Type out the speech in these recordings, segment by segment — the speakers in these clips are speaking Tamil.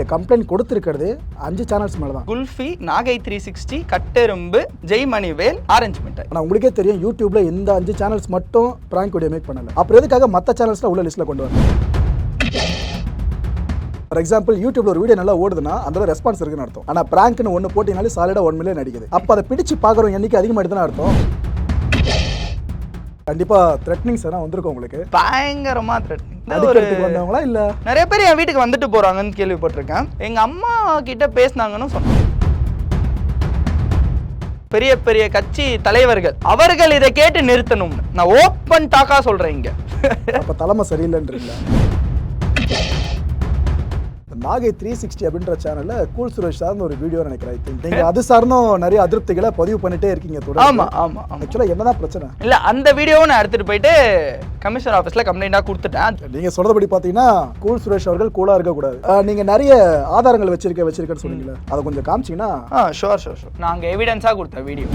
நீங்கள் கம்ப்ளைண்ட் கொடுத்துருக்கிறது அஞ்சு சேனல்ஸ் மேலே தான் Kulfi Nagai three sixty Katterumbu Jaimanivel orange Mittai. ஆனால் உங்களுக்கே தெரியும் யூடியூப்ல இந்த அஞ்சு சேனல்ஸ் மட்டும் ப்ராங்க் வீடியோ மேக் பண்ணல. அப்புறம் எதுக்காக மற்ற சேனல்ஸ்ல உள்ள லிஸ்ட்டில் கொண்டு வரணும் ஃபார் எக்ஸாம்பிள் யூடியூப்ல ஒரு வீடியோ நல்லா ஓடுதுன்னா அந்த ரெஸ்பான்ஸ் இருக்குன்னு அர்த்தம். ஆனால் ப்ராங்க்னு ஒன்று போட்டினாலே சாலிடாக ஒன் மில்லியன் அடிக்குது. அப்போ அதை பிடிச்சு பார்க்குறோம் எண்ணிக்கை அதிகமாகிடுதுன்னு அர்த்தம். கண்டிப்பாக த்ரெட்னிங்ஸ் எல்லாம் வந்திருக்கும் உங்களுக்கு? பயங்கரமா ஒரு அடிக்கிறதுக்கு வந்தவங்களா இல்லை? நிறைய பேர் என் வீட்டுக்கு வந்துட்டு போறாங்கன்னு கேள்விப்பட்டிருக்கேன். எங்க அம்மா கிட்ட பேசினாங்கன்னு சொன்னாங்க பெரிய பெரிய கட்சி தலைவர்கள் அவர்கள் இதை கேட்டு நிறுத்தணும்னு. நான் ஓப்பன் டாக்கா சொல்றேன் இங்க. அப்போ தலைமை சரியில்லைன்றீங்களா? நாகை த்ரீ சிக்ஸ்டி அப்படின்ற சேனல்ல கூல் சுரேஷ் சார்ந்த ஒரு வீடியோ நினைக்கிறேன். I think. நீங்க அது சார்ந்தும் நிறைய அதிருப்திகளை பதிவு பண்ணிட்டே இருக்கீங்க ஆமா ஆமா ஆமா. ஆக்சுவலாக என்னதான் பிரச்சனை? இல்ல அந்த வீடியோவை நான் எடுத்துட்டு போயிட்டு கமிஷனர் ஆஃபீஸ்ல கம்ப்ளைண்டா கொடுத்துட்டேன். நீங்க சொல்றபடி பாத்தீங்கன்னா கூல் சுரேஷ் அவர்கள் கூலா இருக்கக்கூடாது. அஹ், நீங்க நிறைய ஆதாரங்கள் வச்சிருக்க வச்சிருக்கேன்னு சொன்னீங்களே அதை கொஞ்சம் காமிச்சீங்கன்னா ஆ ஷோர் ஷோர் ஷோர் நாங்க எவிடன்ஸா கொடுத்த வீடியோ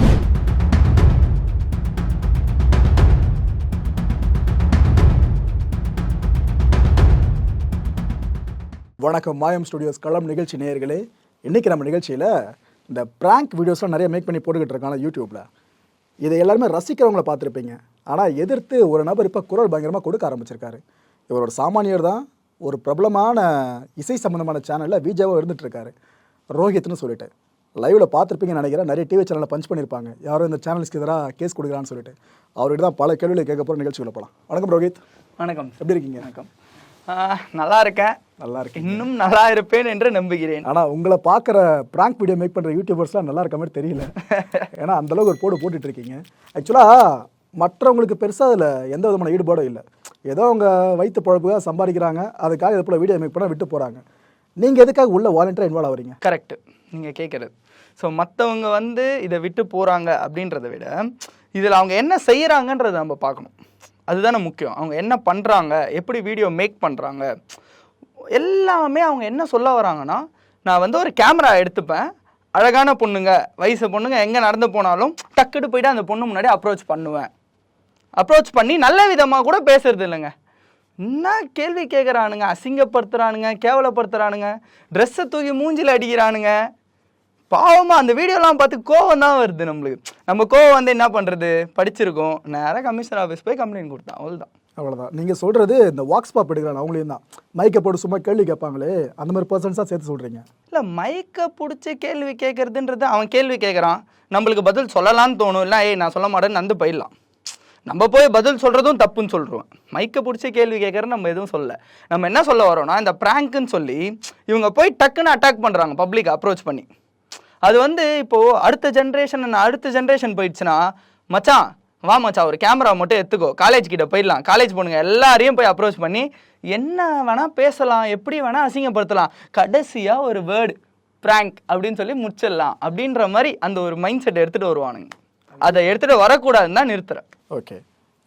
வணக்கம் மாயம் ஸ்டுடியோஸ் களம் நிகழ்ச்சி நேயர்களே. இன்னைக்கு நம்ம நிகழ்ச்சியில இந்த பிராங்க் வீடியோஸ்லாம் நிறைய மேக் பண்ணி போட்டுக்கிட்டு இருக்காங்க யூடியூப்ல. இதை எல்லாருமே ரசிக்கிறவங்கள பார்த்துருப்பீங்க. ஆனால் எதிர்த்து ஒரு நபர் இப்போ குரல் பயங்கரமாக கொடுக்க ஆரம்பிச்சிருக்காரு. இவரோட சாமானியர் தான் ஒரு பிரபலமான இசை சம்பந்தமான சேனலில் விஜயாவாக இருந்துட்டு இருக்காரு ரோஹித்னு சொல்லிட்டு. லைவ்ல பார்த்துருப்பீங்கன்னு நினைக்கிறேன். நிறைய டிவி சேனலில் பஞ்ச் பண்ணியிருப்பாங்க யாரும் இந்த சேனல்ஸ்க்கு எதிராக கேஸ் கொடுக்குறான்னு சொல்லிட்டு. அவர்கிட்ட தான் பல கேள்விகளை கேட்க போகிற நிகழ்ச்சிக்குள்ள போகலாம் வணக்கம் ரோஹித். வணக்கம். எப்படி இருக்கீங்க? வணக்கம். நல்லா இருக்கேன் நல்லா இருக்கேன் இன்னும் நல்லா இருப்பேன் என்று நம்புகிறேன். ஆனால் உங்களை பார்க்குற ப்ராங்க் வீடியோ மேக் பண்ணுற யூடியூபர்ஸ்லாம் நல்லா இருக்க மாதிரி தெரியல. ஏன்னா அந்த அளவுக்கு ஒரு போடு போட்டுட்டு இருக்கீங்க ஆக்சுவலாக மற்றவங்களுக்கு பெருசாக அதில் எந்த விதமான ஈடுபாடும் இல்லை. ஏதோ அவங்க வயிற்று பழப்புக்காக சம்பாதிக்கிறாங்க. அதுக்காக இது போல் வீடியோ மேக் பண்ண விட்டு போகிறாங்க நீங்கள் எதுக்காக உள்ள வாலண்டியராக இன்வால்வ் ஆகுறீங்க? கரெக்ட் நீங்கள் கேட்குறது ஸோ மற்றவங்க வந்து இதை விட்டு போகிறாங்க அப்படின்றத விட இதில் அவங்க என்ன செய்கிறாங்கன்றதை நம்ம பார்க்கணும். அதுதானே முக்கியம். அவங்க என்ன பண்ணுறாங்க எப்படி வீடியோ மேக் பண்ணுறாங்க எல்லாமே அவங்க என்ன சொல்ல வராங்கன்னா நான் வந்து ஒரு கேமரா எடுத்துப்பேன். அழகான பொண்ணுங்க வயசு பொண்ணுங்க எங்கே நடந்து போனாலும் டக்குட்டு போயிட்டு அந்த பொண்ணு முன்னாடி அப்ரோச் பண்ணுவேன். அப்ரோச் பண்ணி நல்ல விதமாக கூட பேசுறது இல்லைங்க. என்ன கேள்வி கேட்குறானுங்க அசிங்கப்படுத்துகிறானுங்க கேவலப்படுத்துறானுங்க ட்ரெஸ்ஸை தூக்கி மூஞ்சில் அடிக்கிறானுங்க. பாவமாக அந்த வீடியோலாம் பார்த்து கோவம் தான் வருது நம்மளுக்கு. நம்ம கோவம் வந்து என்ன பண்ணுறது படிச்சிருக்கோம். நேராக கமிஷனர் ஆஃபீஸ் போய் கம்ப்ளைண்ட் கொடுத்தான். அவ்வளோதான் அவ்வளோதான் நீங்கள் சொல்கிறது இந்த வாக்ஸ் பாப் எடுக்கிறாங்க அவங்களையும் தான். மைக்கை போட்டு சும்மா கேள்வி கேட்பாங்களே அந்த மாதிரி பர்சன்ஸாக சேர்த்து சொல்கிறீங்க இல்லை மைக்கை பிடிச்சி கேள்வி கேட்குறதுன்றது அவன் கேள்வி கேட்குறான். நம்மளுக்கு பதில் சொல்லலாம்னு தோணும். இல்லை ஏய் நான் சொல்ல மாட்டேன்னு நந்து போயிடலாம். நம்ம போய் பதில் சொல்கிறதும் தப்புன்னு சொல்லிடுவோம் மைக்கை பிடிச்சி கேள்வி கேட்குறது நம்ம எதுவும் சொல்ல நம்ம என்ன சொல்ல வரோம்னா இந்த ப்ராங்க்குன்னு சொல்லி இவங்க போய் டக்குன்னு அட்டாக் பண்ணுறாங்க பப்ளிக் அப்ரோச் பண்ணி. அது வந்து இப்போது அடுத்த ஜென்ரேஷன் அடுத்த ஜென்ரேஷன் போயிடுச்சுன்னா மச்சான் வா மச்சான் ஒரு கேமரா மட்டும் எடுத்துக்கோ. காலேஜ் கிட்ட போயிடலாம். காலேஜ் பொண்ணுங்க எல்லாரையும் போய் அப்ரோச் பண்ணி என்ன வேணால் பேசலாம் எப்படி வேணால் அசிங்கப்படுத்தலாம். கடைசியாக ஒரு வேர்டு ப்ராங்க் அப்படின்னு சொல்லி முடிச்சிடலாம். அப்படின்ற மாதிரி அந்த ஒரு மைண்ட் செட் எடுத்துகிட்டு வருவானுங்க. அதை எடுத்துகிட்டு வரக்கூடாதுன்னு தான் நிறுத்துகிறேன் ஓகே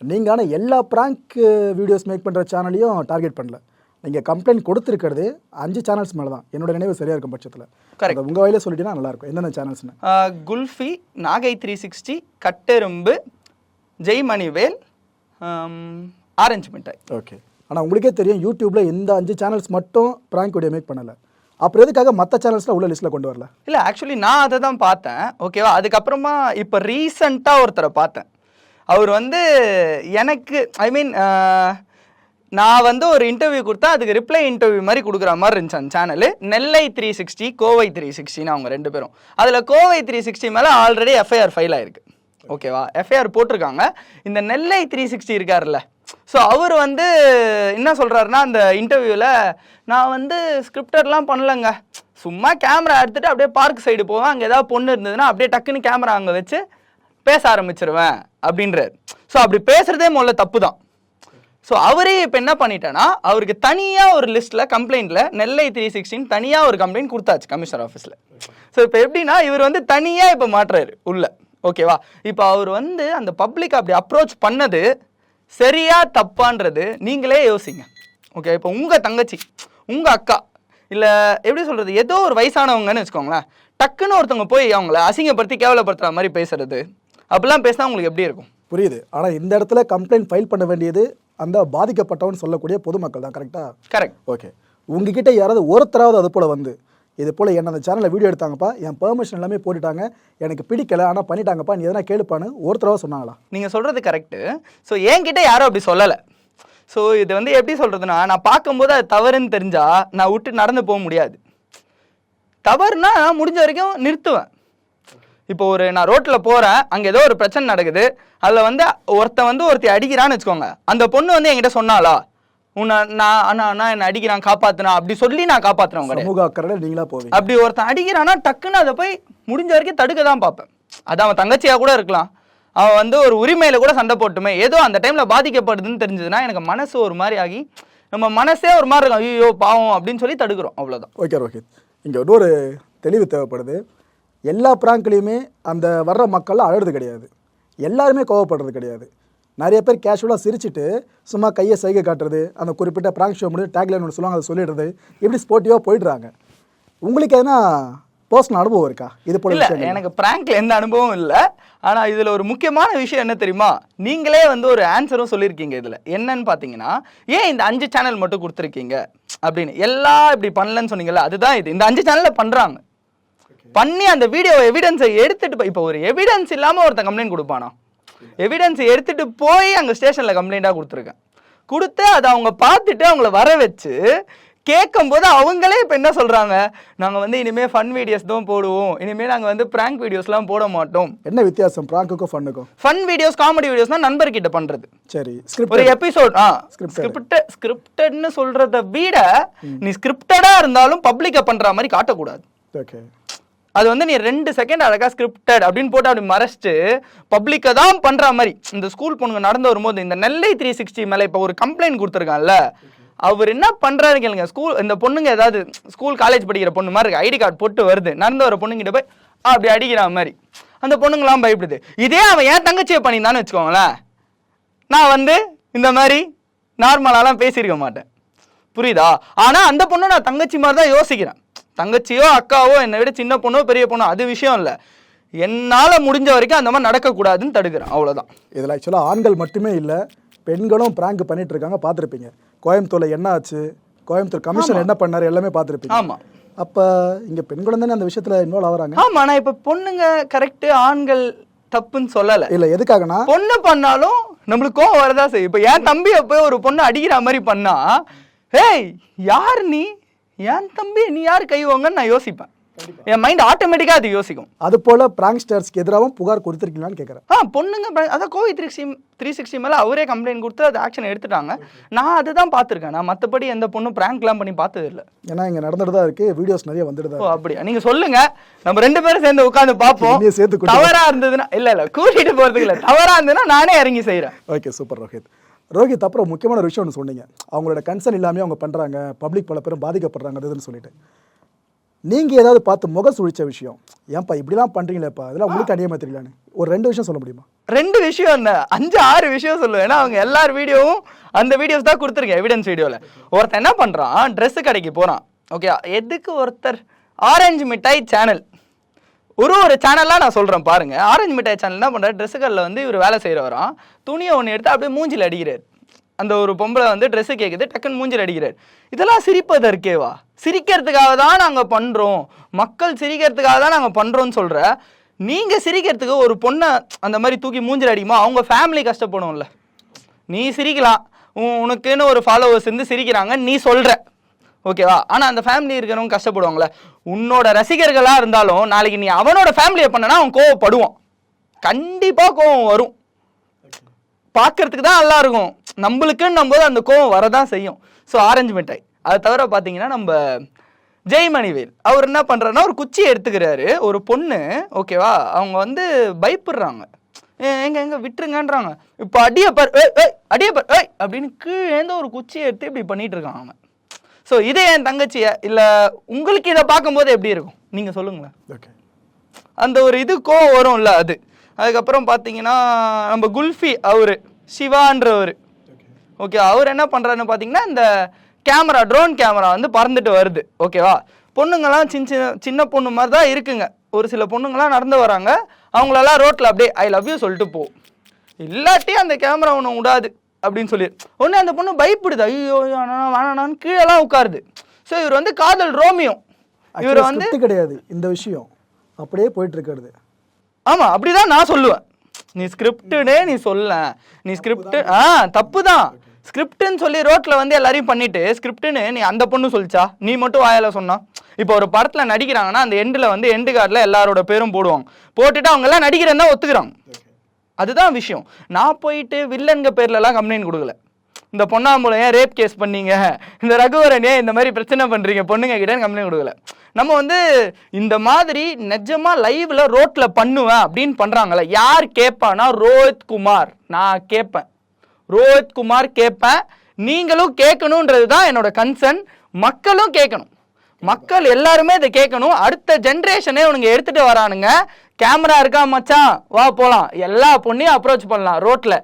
நீங்கள் ஆனால் எல்லா ப்ராங்க் வீடியோஸ் மேக் பண்ணுற சேனலையும் டார்கெட் பண்ணல. நீங்கள் கம்ப்ளைண்ட் கொடுத்துருக்கிறது அஞ்சு சேனல்ஸ் மேலே தான் என்னோட நினைவு சரியாக இருக்கும் பட்சத்தில். Correct. உங்கள் வயலே சொல்லிட்டீங்கன்னா நல்லாயிருக்கும் என்னென்ன சேனல்ஸ்னு Kulfi Nagai three sixty Katterumbu Jaimanivel orange Mittai. Okay. ஆனால் உங்களுக்கே தெரியும் யூடியூப்பில் இந்த அஞ்சு சேனல்ஸ் மட்டும் ப்ராங்க் வீடியோ மேக் பண்ணல. அப்புறம் எதுக்காக மற்ற சேனல்ஸ்லாம் உள்ள லிஸ்ட்டில் கொண்டு வரல? இல்லை ஆக்சுவலி நான் அதை தான் பார்த்தேன். ஓகேவா அதுக்கப்புறமா இப்போ ரீசண்டாக ஒருத்தரை பார்த்தேன். அவர் வந்து எனக்கு ஐ மீன் நான் வந்து ஒரு இன்டர்வியூ கொடுத்தா அதுக்கு ரிப்ளை இன்டர்வியூ மாதிரி கொடுக்குற மாதிரி இருந்துச்சு அந்த channel Nellai three sixty Kovai three சிக்ஸ்டின்னு அவங்க ரெண்டு பேரும். அதில் கோவை த்ரீ சிக்ஸ்டி மேலே ஆல்ரெடி எஃப்ஐஆர் ஃபைல் ஆயிருக்கு. ஓகேவா எஃப்ஐஆர் போட்டிருக்காங்க. இந்த நெல்லை த்ரீ சிக்ஸ்டி இருக்கார்ல ஸோ அவர் வந்து என்ன சொல்கிறாருன்னா அந்த இன்டர்வியூவில் நான் வந்து ஸ்கிரிப்டர்லாம் பண்ணலங்க. சும்மா கேமரா எடுத்துகிட்டு அப்படியே பார்க் சைடு போவேன். அங்கே ஏதாவது பொண்ணு இருந்ததுன்னா அப்படியே டக்குன்னு கேமரா அங்கே வச்சு பேச ஆரம்பிச்சிருவேன். அப்படின்றார். ஸோ அப்படி பேசுகிறதே முதல்ல தப்பு தான் ஸோ அவரே இப்போ என்ன பண்ணிட்டேன்னா அவருக்கு தனியாக ஒரு லிஸ்ட்டில் கம்ப்ளைண்ட்டில் நெல்லை த்ரீ சிக்ஸ்டின் தனியாக ஒரு கம்ப்ளைண்ட் கொடுத்தாச்சு கமிஷனர் ஆஃபீஸில் ஸோ இப்போ எப்படின்னா இவர் வந்து தனியாக இப்போ மாட்டுறாரு உள்ள. ஓகேவா இப்போ அவர் வந்து அந்த பப்ளிக் அப்படி அப்ரோச் பண்ணது சரியா தப்பான்றது நீங்களே யோசிங்க. ஓகே இப்போ உங்கள் தங்கச்சி உங்கள் அக்கா இல்லை எப்படி சொல்கிறது ஏதோ ஒரு வயசானவங்கன்னு வச்சுக்கோங்களேன் டக்குன்னு ஒருத்தவங்க போய் அவங்கள அசிங்கப்படுத்தி கேவலப்படுத்துகிற மாதிரி பேசுறது அப்படிலாம் பேசினா உங்களுக்கு எப்படி இருக்கும்? புரியுது. ஆனால் இந்த இடத்துல கம்ப்ளைண்ட் ஃபைல் பண்ண வேண்டியது அந்த பாதிக்கப்பட்டவன் சொல்லக்கூடிய பொதுமக்கள் தான் கரெக்டாக கரெக்ட் ஓகே உங்ககிட்ட யாராவது ஒருத்தராவது அது போல் வந்து இது போல் என்ன அந்த சேனலில் வீடியோ எடுத்தாங்கப்பா என் பெர்மிஷன் எல்லாமே போட்டுட்டாங்க எனக்கு பிடிக்கல ஆனால் பண்ணிட்டாங்கப்பா நீ எதனா கேளுப்பான்னு ஒருத்தராவது சொன்னாங்களா? நீங்கள் சொல்கிறது கரெக்டு ஸோ என்கிட்ட யாரும் அப்படி சொல்லலை. ஸோ இது வந்து எப்படி சொல்கிறதுனா நான் பார்க்கும்போது அது தவறுன்னு தெரிஞ்சா நான் விட்டு நடந்து போக முடியாது. தவறுனா முடிஞ்ச வரைக்கும் நிறுத்துவேன். இப்போ ஒரு நான் ரோட்டில் போகிறேன் அங்கே ஏதோ ஒரு பிரச்சனை நடக்குது அதில் வந்து ஒருத்தன் வந்து ஒருத்தி அடிக்கிறான்னு வச்சுக்கோங்க. அந்த பொண்ணு வந்து என்கிட்ட சொன்னாலா உன்னை நான் அண்ணா அண்ணா என்னை அடிக்கிறான் காப்பாத்துனா அப்படி சொல்லி நான் காப்பாத்துறேன் கிடையாது சமூக அக்கறையில் நீங்களா போவீங்க. அப்படி ஒருத்தன் அடிக்கிறான்னா டக்குன்னு அதை போய் முடிஞ்ச வரைக்கும் தடுக்க தான் பார்ப்பேன். அது அவன் தங்கச்சியா கூட இருக்கலாம். அவன் வந்து ஒரு உரிமையில கூட சண்டை போட்டுமே ஏதோ அந்த டைம்ல பாதிக்கப்படுதுன்னு தெரிஞ்சதுன்னா எனக்கு மனசு ஒரு மாதிரி ஆகி நம்ம மனசே ஒரு மாதிரி இருக்கும். ஐயோ பாவம் அப்படின்னு சொல்லி தடுக்கிறோம் அவ்வளவுதான். ஓகே ரோஹித். இங்கே இன்னொரு தெளிவு தேவைப்படுது. எல்லா ப்ராங்க்லேயுமே அந்த வர்ற மக்கள் அழறது கிடையாது. எல்லாருமே கோவப்படுறது கிடையாது. நிறைய பேர் கேஷுவலாக சிரிச்சிட்டு சும்மா கையை சைகை காட்டுறது அந்த குறிப்பிட்ட ப்ராங்க் ஷோ முடிவு டேக்லைன் ஒன்று சொல்லுவாங்க அதை சொல்லிடுறது இப்படி ஸ்போர்ட்டிவாக போயிடுறாங்க. உங்களுக்கு எதனா பர்சனல் அனுபவம் இருக்கா? இது போல இல்ல எனக்கு பிராங்க்ல எந்த அனுபவம் இல்ல. ஆனா இதுல ஒரு முக்கியமான விஷயம் என்ன தெரியுமா? நீங்களே வந்து ஒரு ஆன்சரும் சொல்லியிருக்கீங்க இதுல. என்னன்னு பாத்தீங்கன்னா ஏன் இந்த அஞ்சு சேனல் மட்டும் கொடுத்துருக்கீங்க? அப்படின்னு. எல்லாம் இப்படி பண்ணலன்னு சொன்னீங்கல்ல அதுதான் இது. இந்த அஞ்சு சேனல்ல பண்றாங்க. பண்ணி அந்த வீடியோ எவிடன்ஸை எடுத்துட்டு இப்போ ஒரு எவிடன்ஸ் இல்லாம ஒருத்தன் கம்ப்ளைண்ட் கொடுப்பானா? எவிடன்ஸ் எடுத்துட்டு போய் அங்க ஸ்டேஷன்ல கம்ப்ளைண்டா கொடுத்துருக்கேன். கொடுத்து அதை அவங்க பார்த்துட்டு அவங்கள வர வச்சு கேட்கும்போது அவங்களே இப்போ என்ன சொல்றாங்க? நாங்க வந்து இனிமே ஃபன் வீடியோஸ் தான் போடுவோம். இனிமே நாங்க வந்து பிராங்க் வீடியோஸ்லாம் போட மாட்டோம். என்ன வித்தியாசம்? ப்ராங்க்குக்கும் ஃபன்னுக்கும் ஃபன் வீடியோஸ் காமெடி வீடியோஸ்னா நண்பர்கிட்ட பண்றது. சரி ஒரு ஸ்கிரிப்ட் எபிசோட் ஆ. ஸ்கிரிப்டட் ஸ்கிரிப்டட்னு சொல்றத விட நீ ஸ்கிரிப்டடா இருந்தாலும் பப்ளிக்க பண்ற மாதிரி காட்டக்கூடாது. ஓகே அது வந்து நீ ரெண்டு செகண்ட் அழகாக ஸ்கிரிப்டட் அப்படின்னு போட்டு அப்படி மறைச்சிட்டு பப்ளிக்கை தான் பண்ணுற மாதிரி. இந்த ஸ்கூல் பொண்ணுங்க நடந்து வரும்போது இந்த நெல்லை த்ரீ சிக்ஸ்டி மேலே இப்போ ஒரு கம்ப்ளைண்ட் கொடுத்துருக்கான்ல அவர் என்ன பண்ணுறாரு கேளுங்க. ஸ்கூல் இந்த பொண்ணுங்க ஏதாவது ஸ்கூல் காலேஜ் படிக்கிற பொண்ணு மாதிரி இருக்கு. ஐடி கார்டு போட்டு வருது. நடந்து வர பொண்ணுங்கிட்ட போய் அப்படி அடிக்கிற மாதிரி. அந்த பொண்ணுங்களாம் பயப்படுது. இதே அவன் ஏன் தங்கச்சியை பண்ணியிருந்தான்னு வச்சுக்கோங்களேன். நான் வந்து இந்த மாதிரி நார்மலாலாம் பேசியிருக்க மாட்டேன். புரியுதா? ஆனால் அந்த பொண்ணு நான் தங்கச்சி மாதிரி தான் யோசிக்கிறேன். தங்கச்சியோ அக்காவோ என்னை விட சின்ன பொண்ணோ பெரிய பொண்ணோ அது விஷயம் இல்லை. என்னால முடிஞ்ச வரைக்கும் அந்த மாதிரி நடக்கக்கூடாதுன்னு தடுக்கிறேன். அவ்வளவுதான். இதில் ஆக்சுவலாக ஆண்கள் மட்டுமே இல்லை பெண்களும் ப்ராங்க் பண்ணிட்டு இருக்காங்க பார்த்துருப்பீங்க. கோயம்புத்தூர்ல என்ன ஆச்சு? கோயம்புத்தூர் கமிஷன் என்ன பண்ணாரு? எல்லாமே பார்த்துருப்பீங்க. ஆமா. அப்போ இங்கே பெண்களும் தானே அந்த விஷயத்தில் இன்வால்வ் ஆகுறாங்க? ஆமா நான் இப்ப பொண்ணுங்க கரெக்ட் ஆண்கள் தப்புன்னு சொல்லல. இல்லை எதுக்காகனா? பொண்ணு பண்ணாலும் நம்மளுக்கு கோவம் வரதா செய்யும். இப்ப என் தம்பியை போய் ஒரு பொண்ணு அடிக்கிற மாதிரி பண்ணா ஏய் யார் நீ? என் தம்பி? நீ யார்? கை வாங்கன்னு நான் யோசிப்பேன். என் மைண்ட் ஆட்டோமேட்டிக்கா அது யோசிக்கும். அது போல பிராங்க்ஸ்டர்ஸ்க்கு எதிராகவும் புகார் கொடுத்துருக்கீங்களான்னு கேட்குறேன் ஆ பொண்ணுங்க அதான் Kovai three sixty three sixty மேலே அவரே கம்ப்ளைண்ட் கொடுத்து அது ஆக்ஷன் எடுத்துட்டாங்க. நான் அதுதான் பார்த்துருக்கேன். நான் மற்றபடி எந்த பொண்ணும் ப்ராங்க்லாம் பண்ணி பார்த்தது இல்லை. ஏன்னா இங்கே நடந்துட்டு தான் இருக்கு. வீடியோஸ் நிறைய வந்துட்டு தான் ஓ அப்படியா? நீங்க சொல்லுங்க. நம்ம ரெண்டு பேரும் சேர்ந்து உட்காந்து பார்ப்போம். சேர்த்து கூட்டிட்டு தவறா இருந்ததுன்னா இல்ல இல்ல கூட்டிட்டு போறதுக்கு இல்ல. தவறா இருந்ததுன்னா நானே இறங்கி செய்றேன். Okay super Rohit. ரோஹித் அப்புறம் முக்கியமான விஷயம் ஒன்று சொன்னீங்க. அவங்களோட கன்சர்ன் இல்லாமல் அவங்க பண்ணுறாங்க பப்ளிக் பல பேரும் பாதிக்கப்படுறாங்க சொல்லிட்டு. நீங்கள் ஏதாவது பார்த்து முக சுழிச்ச விஷயம். ஏன்ப்பா இப்படிலாம் பண்ணுறீங்களேப்பா இதெல்லாம் உங்களுக்கு அநியமாக தெரியலான்னு. ஒரு ரெண்டு விஷயம் சொல்ல முடியுமா? ரெண்டு விஷயம் என்ன? அஞ்சு ஆறு விஷயம் சொல்லுவேன் ஏன்னா அவங்க எல்லார் வீடியோவும் அந்த வீடியோஸ் தான் கொடுத்துருக்கேன் எவிடன்ஸ் வீடியோவில் ஒருத்தன் என்ன பண்ணுறான் ட்ரெஸ்ஸு கடைக்கு போகிறான் ஓகே எதுக்கு ஒருத்தர்? ஆரஞ்சு மிட்டாய் சேனல் ஒரு ஒரு சேனல்லாம் நான் சொல்கிறேன் பாருங்க. ஆரஞ்சு மிட்டாய் சேனல் என்ன பண்ணுறாரு ட்ரெஸ்ஸுகளில் வந்து இவர் வேலை செய்கிறவராம் துணியை ஒன்று எடுத்து அப்படியே மூஞ்சில் அடிக்கிறார். அந்த ஒரு பொம்பளை வந்து ட்ரெஸ்ஸு கேட்குது டக்குன்னு மூஞ்சில் அடிக்கிறார். இதெல்லாம் சிரிப்பதற்கேவா? சிரிக்கிறதுக்காக தான் நாங்கள் பண்ணுறோம் மக்கள் சிரிக்கிறதுக்காக தான் நாங்கள் பண்ணுறோன்னு சொல்கிற நீங்கள் சிரிக்கிறதுக்கு ஒரு பொண்ணை அந்த மாதிரி தூக்கி மூஞ்சில் அடிக்குமா? அவங்க ஃபேமிலி கஷ்டப்படும்ல. நீ சிரிக்கலாம். உனக்குன்னு ஒரு ஃபாலோவர்ஸ் இருந்து சிரிக்கிறாங்க. நீ சொல்கிற ஓகேவா? ஆனால் அந்த ஃபேமிலி இருக்கிறவங்க கஷ்டப்படுவாங்களே உன்னோட ரசிகர்களாக இருந்தாலும் நாளைக்கு நீ அவனோட ஃபேமிலியை பண்ணனா அவன் கோவப்படுவான். கண்டிப்பாக கோவம் வரும். பார்க்கறதுக்கு தான் நல்லா இருக்கும். நம்மளுக்குன்னு நம்போது அந்த கோவம் வரதான் செய்யும். ஸோ ஆரஞ்சு மிட்டாய் அதை தவிர பார்த்தீங்கன்னா நம்ம ஜெய்மணிவேல் அவர் என்ன பண்றாருன்னா ஒரு குச்சி எடுத்துக்கிறாரு. ஒரு பொண்ணு ஓகேவா? அவங்க வந்து பயப்படுறாங்க. எங்க எங்க? விட்டுருங்கன்றாங்க. இப்போ அடியப்பர் ஏய் ஏய் அடியப்பர் ஏய் அப்படின்னு கீழேந்து ஒரு குச்சியை எடுத்து இப்படி பண்ணிட்டு இருக்காங்க அவன். ஸோ இதே என் தங்கச்சிய? இல்ல உங்களுக்கு இதை பார்க்கும்போது எப்படி இருக்கும்? நீங்க சொல்லுங்களேன். ஓகே அந்த ஒரு இது கோவம் வரும்ல அது. அதுக்கப்புறம் பார்த்தீங்கன்னா நம்ம குல்ஃபி அவரு சிவான்றவர். ஓகே அவர் என்ன பண்றாருன்னு பார்த்தீங்கன்னா இந்த கேமரா ட்ரோன் கேமரா வந்து பறந்துட்டு வருது. ஓகேவா பொண்ணுங்கெல்லாம் சின்ன சின்ன சின்ன பொண்ணு மாதிரி தான் இருக்குங்க. ஒரு சில பொண்ணுங்கெல்லாம் நடந்து வராங்க. அவங்களெல்லாம் ரோட்டில் அப்படியே ஐ லவ் யூ சொல்லிட்டு போ. இல்லாட்டி அந்த கேமரா ஒன்று விடாது அப்படின்னு சொல்லி உடனே அந்த பொண்ணு பயப்படுது. ஐயோ வேணான்னு கீழெல்லாம் உட்காருது. ஸோ இவர் வந்து காதல் ரோமியோ. இவர் வந்து கிடையாது. இந்த விஷயம் அப்படியே போயிட்டு இருக்கிறது ஆமா அப்படிதான் நான் சொல்லுவேன். நீ ஸ்கிரிப்டுனே நீ சொல்ல. நீ ஸ்கிரிப்ட் ஆ தப்பு தான் ஸ்கிரிப்ட்னு சொல்லி ரோட்ல வந்து எல்லாரையும் பண்ணிட்டு ஸ்கிரிப்ட்னு நீ அந்த பொண்ணு சொல்லிச்சா? நீ மட்டும் வாயால சொன்னா? இப்போ ஒரு படத்துல நடிக்கிறாங்கன்னா அந்த எண்டில் வந்து எண்டு கார்டில் எல்லாரோட பேரும் போடுவாங்க. போட்டுட்டு அவங்க எல்லாம் நடிக்கிறேன்னு தான் ஒத்துக்கிறாங்க. அதுதான் விஷயம். நான் போயிட்டு வில்லன்க பேர்லலாம் கம்ப்ளைண்ட் கொடுக்கல. இந்த பொன்னாம்புலம் ஏன் ரேப் கேஸ் பண்ணீங்க. இந்த ரகுவரன் ஏன் இந்த மாதிரி பிரச்சனை பண்ணுறீங்க பொண்ணுங்க கிட்டேன்னு கம்ப்ளைண்ட் கொடுக்கல. நம்ம வந்து இந்த மாதிரி நிஜமாக லைவில் ரோட்டில் பண்ணுவேன் அப்படின்னு பண்ணுறாங்களே யார் கேட்பானா ரோஹித் குமார் நான் கேட்பேன். ரோஹித் குமார் கேட்பேன். நீங்களும் கேட்கணுன்றது தான் என்னோட கன்சர்ன் மக்களும் கேட்கணும். மக்கள் எல்லாருமே இதை கேட்கணும். அடுத்த ஜென்ரேஷனே உனக்கு எடுத்துட்டு வரானுங்க. கேமரா இருக்கா மச்சான்? வா போகலாம் எல்லா பொண்ணையும் அப்ரோச் பண்ணலாம் ரோட்டில்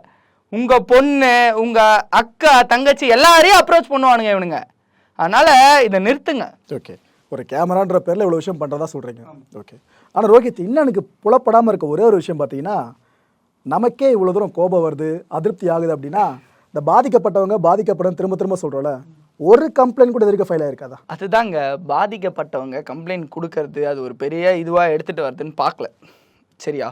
உங்கள் பொண்ணு உங்கள் அக்கா தங்கச்சி எல்லாரையும் அப்ரோச் பண்ணுவானுங்க இவனுங்க. அதனால் இதை நிறுத்துங்க. ஓகே ஒரு கேமரான்ற பேரில் இவ்வளோ விஷயம் பண்ணுறதா சொல்கிறீங்க ஓகே ஆனால் ரோஹித் இன்னும் எனக்கு புலப்படாமல் இருக்க ஒரே ஒரு விஷயம் பார்த்தீங்கன்னா நமக்கே இவ்வளோ தூரம் கோபம் வருது அதிருப்தி ஆகுது அப்படின்னா இந்த பாதிக்கப்பட்டவங்க பாதிக்கப்படும் திரும்ப திரும்ப சொல்கிறோம்ல ஒரு கம்ப்ளைண்ட் கூட இது வரைக்கும் ஃபைல் ஆயிருக்காதா? அதுதாங்க பாதிக்கப்பட்டவங்க கம்ப்ளைண்ட் கொடுக்கறது அது ஒரு பெரிய இதுவாக எடுத்துட்டு வருதுன்னு பார்க்கல. சரியா?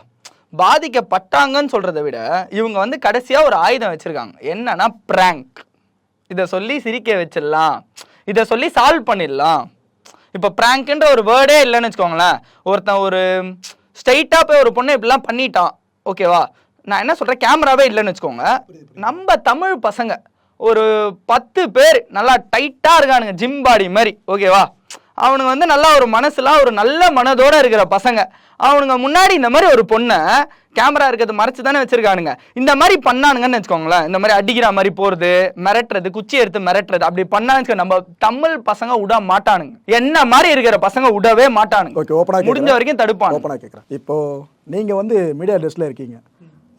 பாதிக்கப்பட்டாங்கன்னு சொல்றதை விட இவங்க வந்து கடைசியாக ஒரு ஆயுதம் வச்சிருக்காங்க. என்னன்னா ப்ராங்க் இதை சொல்லி சிரிக்க வச்சிடலாம். இதை சொல்லி சால்வ் பண்ணிடலாம். இப்போ ப்ராங்க்ன்ற ஒரு வேர்டே இல்லைன்னு வச்சுக்கோங்களேன். ஒருத்தன் ஒரு ஸ்ட்ரைட்டாக போய் ஒரு பொண்ணை இப்படிலாம் பண்ணிட்டான். ஓகேவா நான் என்ன சொல்கிறேன் கேமராவே இல்லைன்னு வச்சுக்கோங்க. நம்ம தமிழ் பசங்க ஒரு பத்து பேர் நல்லா டைட்டாக இருக்கானுங்க ஜிம் பாடி மாதிரி. ஓகேவா அவனுங்க வந்து நல்லா ஒரு மனசுலாம் ஒரு நல்ல மனதோட இருக்கிற பசங்க. அவனுங்க முன்னாடி இந்த மாதிரி ஒரு பொண்ணை கேமரா இருக்கிறது மறைச்சு தானே வச்சிருக்கானுங்க. இந்த மாதிரி பண்ணானுங்கன்னு வச்சுக்கோங்களேன். இந்த மாதிரி அடிக்கிற மாதிரி போறது மிரட்டுறது குச்சி எடுத்து மிரட்டுறது அப்படி பண்ணான்னு நம்ம தமிழ் பசங்க விட மாட்டானுங்க. என்ன மாதிரி இருக்கிற பசங்க விடவே மாட்டானுங்க. ஓகே ஓப்பனாக முடிஞ்ச வரைக்கும் தடுப்பாங்க ஓப்பனாக கேட்குறேன் இப்போ நீங்கள் வந்து மீடியா ட்ரெஸ்ல இருக்கீங்க.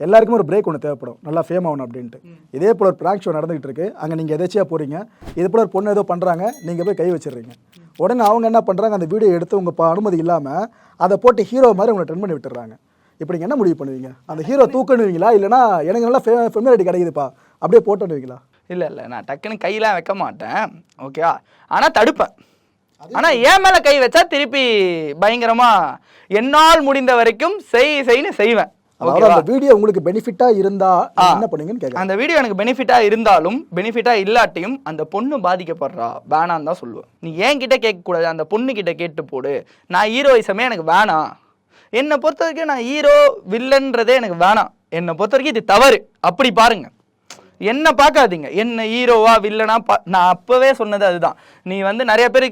எல்லாருக்குமே ஒரு பிரேக் ஒன்று தேவைப்படும். நல்லா ஃபேம் ஆகணும் அப்படின்ட்டு. இதே போல் ஒரு ப்ராங்க் ஷோ நடந்துகிட்டு இருக்கு. அங்கே நீங்கள் எதாச்சியாக போகிறீங்க இது போல் ஒரு பொண்ணு ஏதோ பண்ணுறாங்க நீங்கள் போய் கை வச்சிடுறீங்க. உடனே அவங்க என்ன பண்ணுறாங்க அந்த வீடியோ எடுத்து உங்கள் அனுமதி இல்லாமல் அதை போட்டு ஹீரோ மாதிரி உங்களை ட்ரென் பண்ணி விட்டுறாங்க. இப்போ நீங்கள் என்ன முடிவு பண்ணுவீங்க? அந்த ஹீரோ தூக்கணுவீங்களா இல்லைனா எனக்கு நல்லா ஃபே ஃபெமிலிட்டி கிடைக்குதுப்பா. அப்படியே போட்டுடுவீங்களா இல்ல இல்ல. நான் டக்குன்னு கையெல்லாம் வைக்க மாட்டேன். ஓகேவா ஆனா தடுப்பேன். ஆனா என் மேல கை வச்சா திருப்பி பயங்கரமா என்னால் முடிந்த வரைக்கும் செய் செய்ன்னு செய்வேன். அதாவது அந்த வீடியோ உங்களுக்கு பெனிஃபிட்டாக இருந்தால் என்ன பண்ணுவீங்கன்னு கேட்குறேன் அந்த வீடியோ எனக்கு பெனிஃபிட்டா இருந்தாலும் பெனிஃபிட்டா இல்லாட்டியும் அந்த பொண்ணு பாதிக்கப்படுறா. வேணான்னு தான் சொல்லுவேன். நீ ஏன் கிட்ட கேட்க கூடாது அந்த பொண்ணு கிட்ட கேட்டு போடு. நான் ஹீரோயிசமே எனக்கு வேணாம். என்னை பொறுத்த வரைக்கும் நான் ஹீரோ வில்லன்றதே எனக்கு வேணாம். என்னை பொறுத்த வரைக்கும் இது தவறு. அப்படி பாருங்க. என்ன பார்க்காதீங்க. என்ன ஹீரோவா வில்லனா நான் அப்பவே சொன்னது அதுதான். நீ வந்து நிறைய பேர்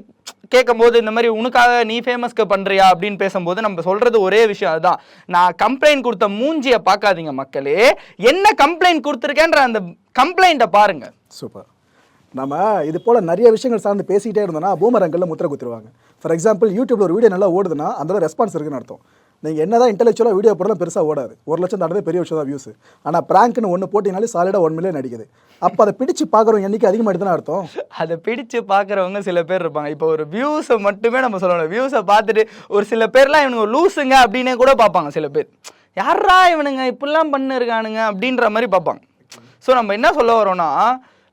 கேட்கும்போது இந்த மாதிரி உனக்காக நீ ஃபேமஸ்க்கு பண்ணுறியா அப்படின்னு பேசும்போது நம்ம சொல்கிறது ஒரே விஷயம் அதுதான். நான் கம்ப்ளைண்ட் கொடுத்த மூஞ்சியை பார்க்காதீங்க மக்களே. என்ன கம்ப்ளைண்ட் கொடுத்துருக்கேன்ற அந்த கம்ப்ளைண்ட்டை பாருங்க. சூப்பர் நம்ம இது போல் நிறைய விஷயங்கள் சார்ந்து பேசிக்கிட்டே இருந்தோம்னா பூமரங்களில் முத்திரை குத்துருவாங்க. ஃபார் எக்ஸாம்பிள் யூடியூப்ல ஒரு வீடியோ நல்லா ஓடுதுன்னா அந்த ரெஸ்பான்ஸ் இருக்குன்னு அர்த்தம். நீங்கள் என்ன தான் இன்டெலெக்சுவலாக வீடியோ போடலாம் பெருசாக ஓடாது. ஒரு லட்சம் தாண்டதே பெரிய விஷயம் தான் வியூஸ் ஆனால் ப்ராங்க்னு ஒன்று போட்டினாலே சாலிடாக ஒன் மில்லியன் அடிக்குது. அப்போ அதை பிடிச்சு பார்க்குறவங்க எண்ணிக்கை அதிகமாக தானே அர்த்தம். அதை பிடிச்சு பார்க்குறவங்க சில பேர் இருப்பாங்க. இப்போ ஒரு வியூஸை மட்டுமே நம்ம சொல்லணும். வியூஸை பார்த்துட்டு ஒரு சில பேர்லாம் இவனுங்க லூஸுங்க அப்படின்னே கூட பார்ப்பாங்க சில பேர். யாரா இவனுங்க? இப்படிலாம் பண்ணிருக்கானுங்க அப்படின்ற மாதிரி பார்ப்பாங்க. ஸோ நம்ம என்ன சொல்ல வரோம்னா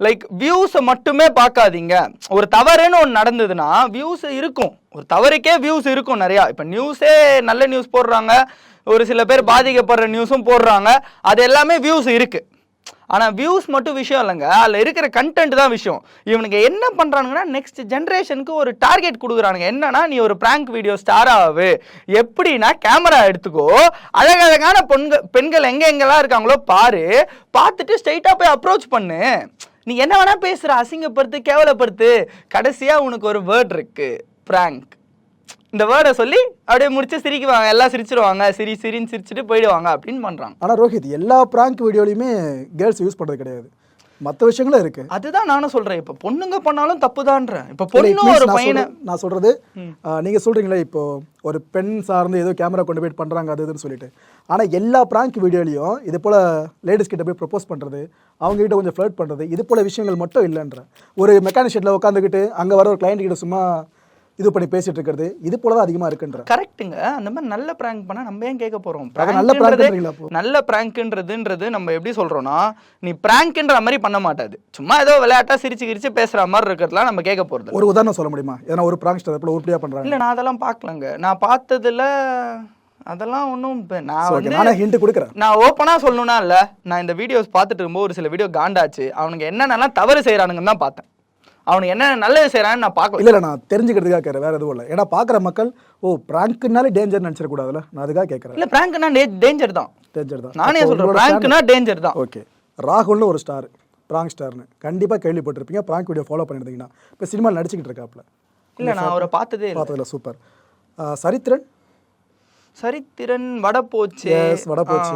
லைக் வியூஸை மட்டுமே பார்க்காதீங்க. ஒரு தவறுன்னு ஒன்று நடந்ததுன்னா வியூஸ் இருக்கும். ஒரு தவறுக்கே வியூஸ் இருக்கும் நிறையா. இப்போ நியூஸே நல்ல நியூஸ் போடுறாங்க. ஒரு சில பேர் பாதிக்கப்படுற நியூஸும் போடுறாங்க. அது எல்லாமே வியூஸ் இருக்கு. ஆனால் வியூஸ் மட்டும் விஷயம் இல்லைங்க. அதில் இருக்கிற கண்டென்ட் தான் விஷயம். இவனுக்கு என்ன பண்ணுறானுங்கன்னா நெக்ஸ்ட் ஜென்ரேஷனுக்கு ஒரு டார்கெட் கொடுக்குறானுங்க. என்னன்னா நீ ஒரு ப்ராங்க் வீடியோ ஸ்டார் ஆகு எப்படின்னா கேமரா எடுத்துக்கோ. அழகழகான பெண்கள் பெண்கள் எங்கே எங்கெல்லாம் இருக்காங்களோ பாரு. பார்த்துட்டு ஸ்ட்ரைட்டாக போய் அப்ரோச் பண்ணு. நீ என்ன வேணா பேசுற அசிங்கப்படுத்து கேவலப்படுத்து. கடைசியா உனக்கு ஒரு வேர்ட் இருக்கு ப்ராங்க் இந்த வேர்டை சொல்லி அப்படியே முடிச்சு சிரிக்குவாங்க எல்லாம் சிரிச்சிருவாங்க சிரி சிரின்னு சிரிச்சுட்டு போயிடுவாங்க அப்படின்னு பண்றாங்க. ஆனா ரோஹித் எல்லா ப்ராங்க் வீடியோலையுமே கேர்ள்ஸ் யூஸ் பண்ணுறது கிடையாது. மற்ற விஷயங்களும் இருக்கு. அதுதான் நானும் சொல்றேன். இப்ப பொண்ணுங்க பண்ணாலும் தப்புதான்றேன். இப்ப இல்லை, பொண்ணு ஒரு பையனை நான் சொல்றது நீங்க சொல்றீங்களே இப்போ ஒரு பெண் சார்ந்து ஏதோ கேமரா கொண்டு போய் பண்றாங்க அது இதுன்னு சொல்லிட்டு. ஆனா எல்லா பிராங்க் வீடியோலையும் இது போல லேடிஸ் கிட்ட போய் ப்ரப்போஸ் பண்றது அவங்க கிட்ட கொஞ்சம் ஃப்ளர்ட் பண்றது இது போல விஷயங்கள் மட்டும் இல்லைன்ற. ஒரு மெக்கானிக் ஷெட்ல உட்காந்துக்கிட்டு அங்க வர ஒரு கிளைண்ட் கிட்ட சும்மா இது பண்ணி பேசிட்டு இருக்கிறது இது போல தான் அதிகமாக இருக்குன்ற. கரெக்ட்டுங்க. அந்த மாதிரி நல்ல ப்ராங்க் பண்ணா நம்ம ஏன் கேட்க போறோம்? நல்ல? நல்ல ப்ராங்க்ன்றதுன்றது நம்ம எப்படி சொல்றோம்னா நீ ப்ராங்க்ன்ற மாதிரி பண்ண மாட்டாது. சும்மா ஏதோ விளையாட்டா சிரிச்சு கிரிச்சு பேசுற மாதிரி இருக்கிறதுலாம் நம்ம கேட்க போறது. ஒரு உதாரணம் சொல்ல முடியுமா? ஏன்னா ஒரு பிராங்ஸ்டர் போல உருப்படியாக பண்ணுறாங்க இல்ல நான் அதெல்லாம் பார்க்கலங்க. நான் பார்த்ததுல அதெல்லாம் ஒன்றும் நான் வந்து ஹிண்ட் கொடுக்குறேன். நான் ஓப்பனா சொல்லணும்னா இல்ல நான் இந்த வீடியோஸ் பார்த்துட்டு இருக்கும்போது ஒரு சில வீடியோ காண்டாச்சு. அவனுங்க என்னென்னலாம் தவறு செய்றானுங்கன்னு தான் பார்த்தேன். அவனுக்கு என்ன நல்லது செய்றான்னு நான் பார்க்கல. இல்லை நான் தெரிஞ்சுக்கிறதுக்காக கேட்குறேன் வேற எதுவும் இல்லை. ஏன்னா பார்க்குற மக்கள் ஓ பிராங்க்னாலே டேஞ்சர் நினச்சிடக்கூடாதுல்ல நான் அதுக்காக கேட்குறேன் இல்ல பிராங்க்னா டேஞ்சர் தான். டேஞ்சர் தான். நானே உங்களோட பிராங்க்னா டேஞ்சர் தான். ஓகே. ராகுல்னு ஒரு ஸ்டார் பிராங்க் ஸ்டார்னு கண்டிப்பாக கேள்விப்பட்டிருப்பீங்க பிராங்க் வீடியோ ஃபாலோ பண்ணியிருந்தீங்கன்னா. இப்போ சினிமாவில் நடிச்சுக்கிட்டு இருக்காப்புல இல்ல நான் அவரை பார்த்ததே இல்ல. பார்த்ததுல சூப்பர் சரித்திரன்? சரித்திரன் வட போச்சு எஸ் வட போச்சு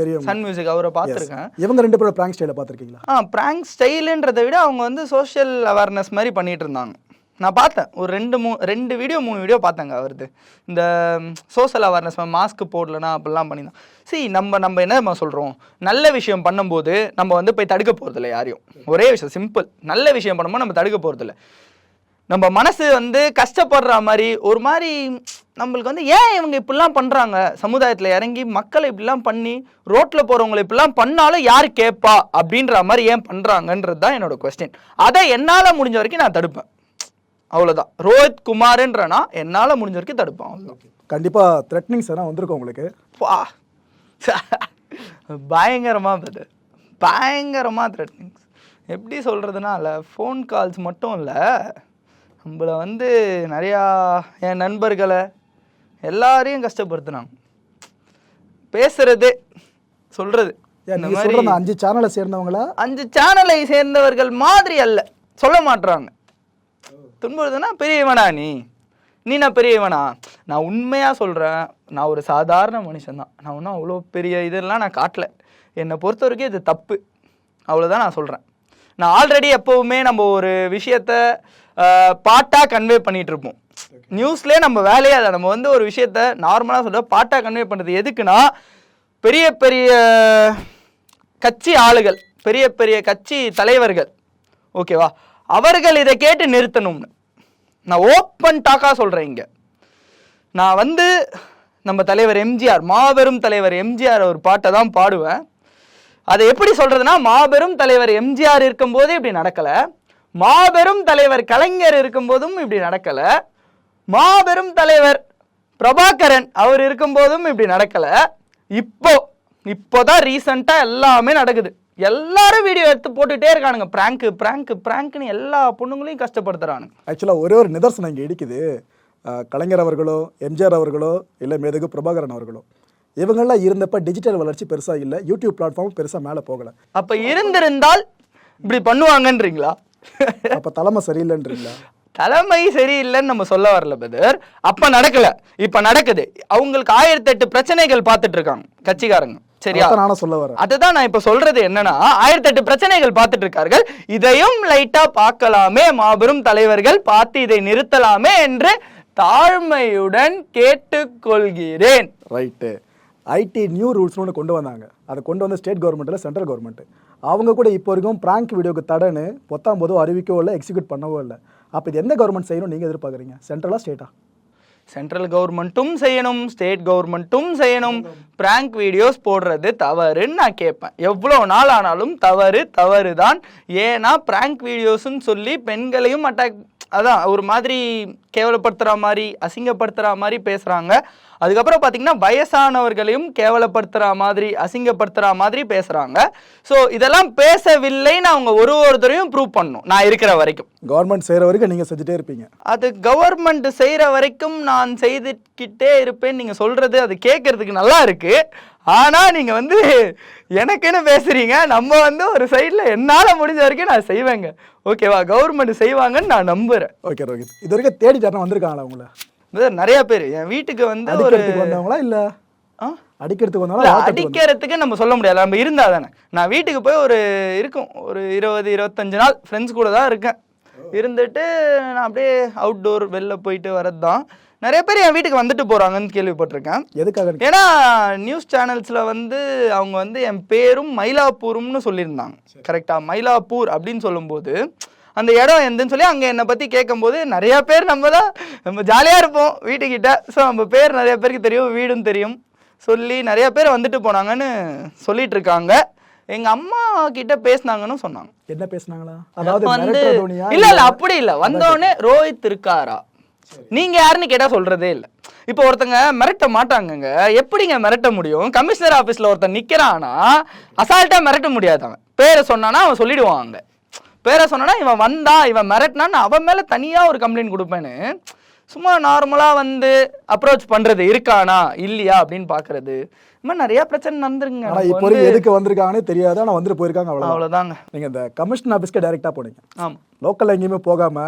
தெரியும் சன் மியூசிக் அவரை பார்த்துருக்கேன். இவங்க ரெண்டு பேரோட பிராங்க் ஸ்டைலை பார்த்துருக்கீங்களா? ஆ ப்ராங்க் ஸ்டைலுன்றதை விட அவங்க வந்து சோஷியல் அவேர்னஸ் மாதிரி பண்ணிட்டு இருந்தாங்க. நான் பார்த்தேன். ஒரு ரெண்டு மூ ரெண்டு வீடியோ மூணு வீடியோ பார்த்தேங்க அவரது. இந்த சோஷியல் அவேர்னஸ் மாஸ்க் போடலனா அப்படிலாம் பண்ணியிருந்தோம் சரி நம்ம நம்ம என்ன நம்ம சொல்கிறோம் நல்ல விஷயம் பண்ணும்போது நம்ம வந்து போய் தடுக்க போகிறதில்ல யாரையும். ஒரே விஷயம் சிம்பிள் நல்ல விஷயம் பண்ணும்போது நம்ம தடுக்க போகிறதில்ல நம்ம மனசு வந்து கஷ்டப்படுற மாதிரி ஒரு மாதிரி நம்மளுக்கு வந்து ஏன் இவங்க இப்படிலாம் பண்ணுறாங்க சமுதாயத்தில் இறங்கி மக்களை இப்படிலாம் பண்ணி ரோட்டில் போகிறவங்களை இப்படிலாம் பண்ணாலும் யார் கேட்பா அப்படின்ற மாதிரி ஏன் பண்ணுறாங்கன்றது தான் என்னோட கொஸ்டின் அதை என்னால் முடிஞ்ச வரைக்கும் நான் தடுப்பேன். அவ்வளோதான் ரோஹித் குமார்ன்றனா என்னால் முடிஞ்ச வரைக்கும் தடுப்பேன் அவ்வளோதான் கண்டிப்பாக த்ரெட்னிங்ஸ் எல்லாம் வந்திருக்கும் உங்களுக்கு. வா பயங்கரமாக பிரதர் பயங்கரமாக த்ரெட்னிங்ஸ் எப்படி சொல்கிறதுனா இல்லை ஃபோன் கால்ஸ் மட்டும் இல்லை நம்மளை வந்து நிறையா என் நண்பர்களை எல்லாரையும் கஷ்டப்படுத்துனாங்க. பேசுறது சொல்கிறது ஏன் இந்த நீங்க மாதிரி சொல்ற அந்த அஞ்சு சேனலை சேர்ந்தவங்களா? அஞ்சு சேனலை சேர்ந்தவர்கள் மாதிரி அல்ல. சொல்ல மாட்றாங்க. துன்புறுதுன்னா பெரியவனா நீ? நீ நான் பெரியவனா? நான் உண்மையாக சொல்கிறேன் நான் ஒரு சாதாரண மனுஷன் தான் நான் ஒன்றும் அவ்வளோ பெரிய இதெல்லாம் நான் காட்டல. என்னை பொறுத்த வரைக்கும் இது தப்பு. அவ்வளோதான் நான் சொல்கிறேன் நான் ஆல்ரெடி எப்போவுமே நம்ம ஒரு விஷயத்த பாட்டாக கன்வே பண்ணிட்டு இருப்போம் நியூஸ்லேயே நம்ம வேலையே அதை நம்ம வந்து ஒரு விஷயத்த நார்மலாக சொல்ல பாட்டாக கன்வே பண்ணுறது எதுக்குன்னா பெரிய பெரிய கட்சி ஆளுகள் பெரிய பெரிய கட்சி தலைவர்கள் ஓகேவா அவர்கள் இதை கேட்டு நிறுத்தணும்னு. நான் ஓப்பன் டாக்காக சொல்கிறேன் இங்கே. நான் வந்து நம்ம தலைவர் எம்ஜிஆர் மாபெரும் தலைவர் எம்ஜிஆர் ஒரு பாட்டை தான் பாடுவேன். அதை எப்படி சொல்கிறதுனா மாபெரும் தலைவர் எம்ஜிஆர் இருக்கும்போது இப்படி நடக்கலை. மாபெரும் தலைவர் கலைஞர் இருக்கும்போதும் இப்படி நடக்கல. மாபெரும் தலைவர் பிரபாகரன் அவர் இருக்கும்போதும் இப்படி நடக்கல. இப்போ இப்போதான் ரீசெண்டா எல்லாமே நடக்குது. எல்லாரும் வீடியோ எடுத்து போட்டுட்டே இருக்கானுங்க. பிராங்க் பிராங்க் பிராங்க்னு எல்லா பொண்ணுங்களையும் கஷ்டப்படுத்துறானுங்க. ஆக்சுவலாக ஒரே ஒரு நிதர்சனம் இங்கே இடிக்குது. கலைஞர் அவர்களோ எம்ஜிஆர் அவர்களோ இல்லை மேதகு பிரபாகரன் அவர்களோ. இவங்கெல்லாம் இருந்தப்ப டிஜிட்டல் வளர்ச்சி பெருசாக இல்லை யூடியூப் பிளாட்ஃபார்ம் பெருசாக மேலே போகலை. அப்ப இருந்திருந்தால் இப்படி பண்ணுவாங்கன்றீங்களா? அப்போ தலைமை சரியில்லைன்றீங்களா? தலைமை சரியில்லைன்னு நம்ம சொல்ல வரல பிரதர். அப்ப நடக்கல. இப்ப நடக்குது. அவங்களுக்கு ஆயிரத்தி எட்டு பிரச்சனைகள் பார்த்துட்டு இருக்காங்க கட்சிக்காரங்க. சரியா? நானும் சொல்ல வரேன். அதுதான் நான் இப்ப சொல்றது என்னன்னா ஆயிரத்தி எட்டு பிரச்சனைகள் பார்த்துட்டு இருக்கார்கள் இதையும் லைட்டா பார்க்கலாமே மாபெரும் தலைவர்கள் பார்த்து இதை நிறுத்தலாமே என்று தாழ்மையுடன் கேட்டுக்கொள்கிறேன். ரைட்டு ஐடி நியூ ரூல்ஸ்னு ஒன்று கொண்டு வந்தாங்க. அதை கொண்டு வந்த ஸ்டேட் கவர்மெண்ட்டில் சென்ட்ரல் கவர்மெண்ட் அவங்க கூட இப்போ வரைக்கும் பிராங்க் வீடியோக்கு தடனு பொத்தாம் போதோ அறிவிக்கவோ இல்லை எக்ஸிக்யூட் பண்ணவோ இல்லை. அப்போ இது எந்த கவர்மெண்ட் செய்யணும் நீங்கள் எதிர்பார்க்குறீங்க? சென்ட்ரலா ஸ்டேட்டா சென்ட்ரல் கவர்மெண்ட்டும் செய்யணும் ஸ்டேட் கவர்மெண்ட்டும் செய்யணும். பிராங்க் வீடியோஸ் போடுறது தவறுன்னு நான் கேட்பேன் எவ்வளோ நாள் ஆனாலும் தவறு தவறு தான் ஏன்னா பிராங்க் வீடியோஸ்ன்னு சொல்லி பெண்களையும் அட்டாக் அதான் ஒரு மாதிரி கேவலப்படுத்துகிற மாதிரி அசிங்கப்படுத்துகிற மாதிரி பேசுகிறாங்க அதுக்கப்புறம் பார்த்தீங்கன்னா வயசானவர்களையும் கேவலப்படுத்துகிற மாதிரி அசிங்கப்படுத்துகிற மாதிரி பேசுகிறாங்க ஸோ இதெல்லாம் பேசவில்லைன்னு அவங்க ஒரு ஒருத்தரையும் ப்ரூவ் பண்ணணும் நான் இருக்கிற வரைக்கும். கவர்மெண்ட் செய்கிற வரைக்கும் நீங்கள் செஞ்சுட்டே இருப்பீங்க. அது கவர்மெண்ட் செய்கிற வரைக்கும் நான் செய்துக்கிட்டே இருப்பேன் நீங்கள் சொல்கிறது அது கேட்கறதுக்கு நல்லா இருக்கு. ஆனால் நீங்கள் வந்து எனக்குன்னு பேசுகிறீங்க நம்ம வந்து ஒரு சைடில் என்னால் முடிஞ்ச வரைக்கும் நான் செய்வேங்க. ஓகேவா கவர்மெண்ட் செய்வாங்கன்னு நான் நம்புகிறேன் ஓகே ரோஹித் இது வரைக்கும் தேடிட்டாருன்னா வந்திருக்காங்களா உங்களை? நிறைய பேர். என் வீட்டுக்கு வந்து ஒரு வந்தவங்களா இல்லை? அடிக்கிறதுக்கு வாழ்த்துறதுக்கு அடிக்கிறதுக்கு நம்ம சொல்ல முடியாது. நம்ம இருந்தா தானே. நான் வீட்டுக்கு போய் ஒரு இருக்கும். ஒரு இருபது இருபத்தஞ்சு நாள் ஃப்ரெண்ட்ஸ் கூட தான் இருக்கேன். இருந்துட்டு நான் அப்படியே அவுட்டோர் வெளில போயிட்டு வரது தான் நிறைய பேர் என் வீட்டுக்கு வந்துட்டு போறாங்கன்னு கேள்விப்பட்டிருக்கேன். எதுக்காக ஏன்னா நியூஸ் சேனல்ஸ்ல வந்து அவங்க வந்து என் பேரும் மயிலாப்பூரும்னு சொல்லியிருந்தாங்க. கரெக்டா மயிலாப்பூர் அப்படின்னு சொல்லும்போது அந்த இடம் எந்துன்னு சொல்லி அங்கே என்னை பற்றி கேட்கும்போது நிறைய பேர் நம்ம தான் நம்ம ஜாலியாக இருப்போம் வீட்டுக்கிட்ட. ஸோ நம்ம பேர் நிறைய பேருக்கு தெரியும் வீடும் தெரியும். சொல்லி நிறைய பேர் வந்துட்டு போனாங்கன்னு சொல்லிட்டு இருக்காங்க. எங்க அம்மா கிட்ட பேசுனாங்கன்னு சொன்னாங்க. என்ன பேசுனாங்களா? அதாவது வந்து இல்ல இல்ல அப்படி இல்ல. வந்தோடனே ரோஹித் இருக்காரா? நீங்க யாருன்னு கேட்டா சொல்றதே இல்ல. இப்போ ஒருத்தங்க மிரட்ட மாட்டாங்கங்க. எப்படிங்க மிரட்ட முடியும்? கமிஷனர் ஆபீஸ்ல ஒருத்தன் நிக்கிறானா? அசால்ட்டா மிரட்ட முடியாது அவன். பேரை சொன்னானா அவன் சொல்லிடுவான் அங்க பேரை சொன்னானா இவன் வந்தா இவன் மிரட்டினான்னு அவன் மேல தனியா ஒரு கம்ப்ளைண்ட் கொடுப்பேன்னு சும்மா நார்மலா வந்து அப்ரோச் பண்றது இருக்கானா? இல்லையா? அப்படின்னு பாக்குறது. மாதிரி நிறைய பிரச்சனை நடந்துருங்க ஆனா நம்ம இப்போ எதுக்கு வந்திருக்காங்கன்னு தெரியாது. ஆனா வந்துட்டு போயிருக்காங்க அவ்வளவுதான். அவ்வளவுதாங்க. நீங்க இந்த கமிஷன் ஆஃபீஸ்க்கு டைரக்டா போனீங்க. ஆமா. லோக்கல்ல எங்கேயுமே போகாம